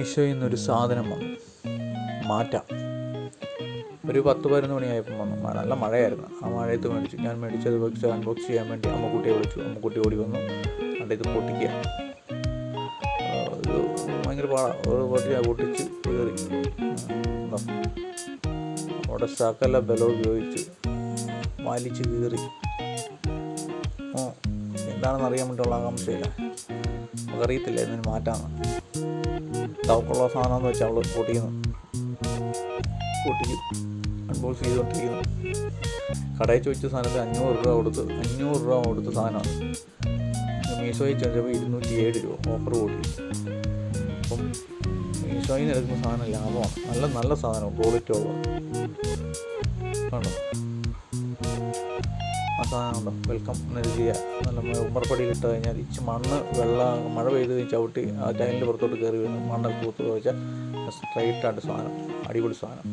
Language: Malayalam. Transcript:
മീഷോയിൽ എന്നൊരു സാധനം വന്നു. മാറ്റാം. ഒരു പത്ത് പതിനൊന്ന് മണിയായപ്പം വന്നു. നല്ല മഴയായിരുന്നു. ആ മഴയത്ത് മേടിച്ചു. ഞാൻ മേടിച്ചത് വെച്ച് അൺബോക്സ് ചെയ്യാൻ വേണ്ടി അമ്മക്കുട്ടിയെ വിളിച്ചു. അമ്മക്കുട്ടി ഓടി വന്നു. അവിടെ ഇത് പൊട്ടിക്കുക. ഒരു ഭയങ്കര പാടാണ് ഒരു പൊട്ടി പൊട്ടിച്ച് കയറി. അവിടെ സകല ബലം ഉപയോഗിച്ച് വലിച്ച് കീറി. എന്താണെന്ന് അറിയാൻ വേണ്ടിയുള്ള ആകാംക്ഷയില്ല. നമുക്കറിയത്തില്ല ഇതിന് മാറ്റാമെന്ന്. തവക്കുള്ള സാധനമെന്ന് വെച്ചാൽ അവൾ പൊട്ടിക്കുന്നു പൊട്ടിക്കും അൺബോക്സ് ചെയ്തുകൊണ്ടിരിക്കുന്നു. കടയിൽ ചോദിച്ച സാധനത്തിൽ അഞ്ഞൂറ് രൂപ കൊടുത്ത് അഞ്ഞൂറ് രൂപ കൊടുത്ത സാധനമാണ്. മീഷോയിൽ ചെന്നപ്പോൾ ഇരുന്നൂറ്റി ഏഴ് രൂപ ഓഫർ കൂട്ടി അപ്പം മീഷോയിൽ നിന്ന് എടുക്കുന്ന സാധനം ലാഭമാണ്. നല്ല നല്ല സാധനം ക്വാളിറ്റി ഉള്ളതാണ് ആണോ? ആ വെൽക്കം എന്നത് ചെയ്യുക നല്ല ഉമ്മർപ്പടി ഇട്ട് കഴിഞ്ഞാൽ ഇച്ച് മണ്ണ് വെള്ളം മഴ പെയ്ത് ചവിട്ടി ആ ടൈലിന്റെ പുറത്തോട്ട് കയറി വരുന്നു മണ്ണൊക്കെ പൂത്ത് വെച്ചാൽ സ്ട്രൈറ്റ് ആയിട്ട് സാധനം. അടിപൊളി സാധനം.